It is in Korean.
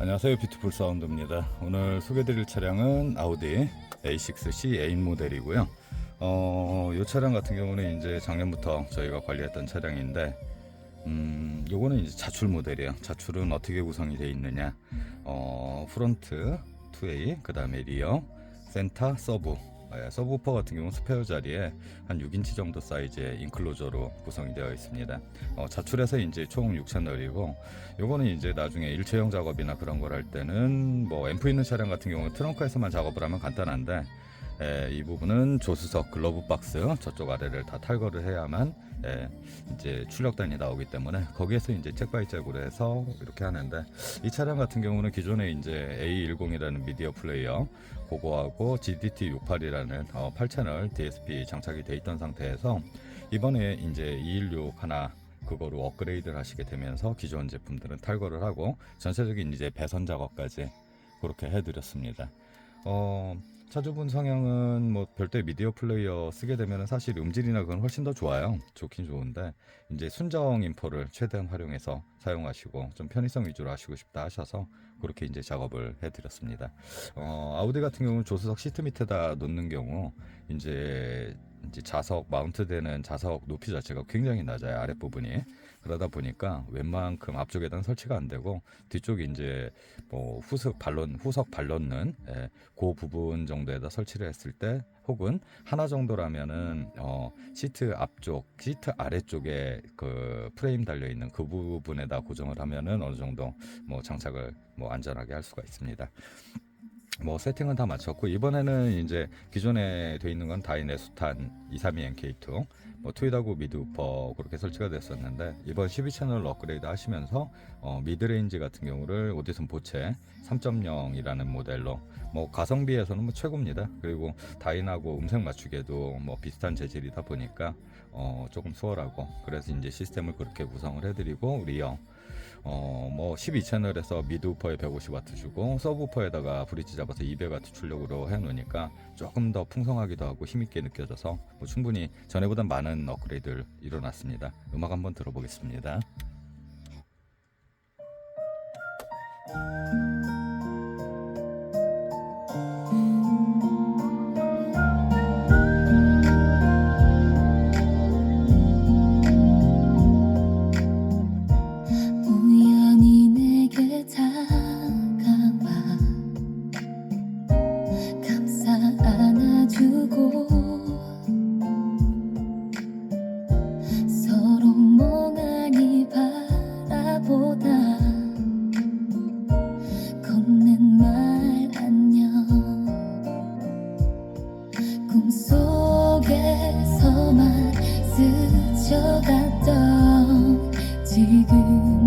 안녕하세요. 뷰티풀 사운드입니다. 오늘 소개드릴 차량은 아우디 A6C A인 모델이고요. 어, 이 차량 같은 경우는 이제 작년부터 저희가 관리했던 차량인데 음, 요거는 이제 자출 모델이에요. 자출은 어떻게 구성이 되어 있느냐. 어, 프론트 2A 그 다음에 리어 센터 서브. 예, 서브우퍼 같은 경우 스페어 자리에 한 6인치 정도 사이즈의 인클로저로 구성이 되어 있습니다. 어, 자출해서 이제 총 6채널이고 요거는 이제 나중에 일체형 작업이나 그런 걸 할 때는 뭐 앰프 있는 차량 같은 경우는 트렁크에서만 작업을 하면 간단한데 에, 이 부분은 조수석 글러브 박스 저쪽 아래를 다 탈거를 해야만 에, 이제 출력단이 나오기 때문에 거기에서 이제 잭바이잭으로 해서 이렇게 하는데 이 차량 같은 경우는 기존에 이제 A10이라는 미디어 플레이어 그거하고 GDT68이라는 어, 8채널 DSP 장착이 돼 있던 상태에서 이번에 이제 216 하나 그거로 업그레이드를 하시게 되면서 기존 제품들은 탈거를 하고 전체적인 이제 배선 작업까지 그렇게 해드렸습니다. 어, 차주분 성향은 뭐 별도의 미디어 플레이어 쓰게 되면 사실 음질이나 그건 훨씬 더 좋아요. 좋긴 좋은데 이제 순정 인포를 최대한 활용해서 사용하시고 좀 편의성 위주로 하시고 싶다 하셔서 그렇게 이제 작업을 해드렸습니다. 어, 아우디 같은 경우는 조수석 시트 밑에다 놓는 경우 이제 이제 자석 마운트되는 자석 높이 자체가 굉장히 낮아요 아랫 부분이 그러다 보니까 웬만큼 앞쪽에다는 설치가 안 되고 뒤쪽에 이제 뭐 후석 발론 후석 발넣는 예, 그 부분 정도에다 설치를 했을 때 혹은 하나 정도라면은 어 시트 앞쪽 시트 아래쪽에 그 프레임 달려 있는 그 부분에다 고정을 하면은 어느 정도 뭐 장착을 뭐 안전하게 할 수가 있습니다. 뭐 세팅은 다 마쳤고 이번에는 이제 기존에 돼 있는 건 다인 에수탄 232 NK2 뭐 트윗하고 미드우퍼 그렇게 설치가 됐었는데 이번 12채널 업그레이드 하시면서 어, 미드레인지 같은 경우를 오디슨 보체 3.0이라는 모델로 뭐 가성비에서는 뭐 최고입니다. 그리고 다인하고 음색 맞추기에도 뭐 비슷한 재질이다 보니까 어, 조금 수월하고 그래서 이제 시스템을 그렇게 구성을 해드리고 리어 어, 뭐 12채널에서 미드우퍼에 150W 주고 서브우퍼에다가 브릿지 잡아서 200W 출력으로 해놓으니까 조금 더 풍성하기도 하고 힘있게 느껴져서 뭐 충분히 전에보다 많은 업그레이드를 일어났습니다. 음악 한번 들어보겠습니다. 가져갔던 지금.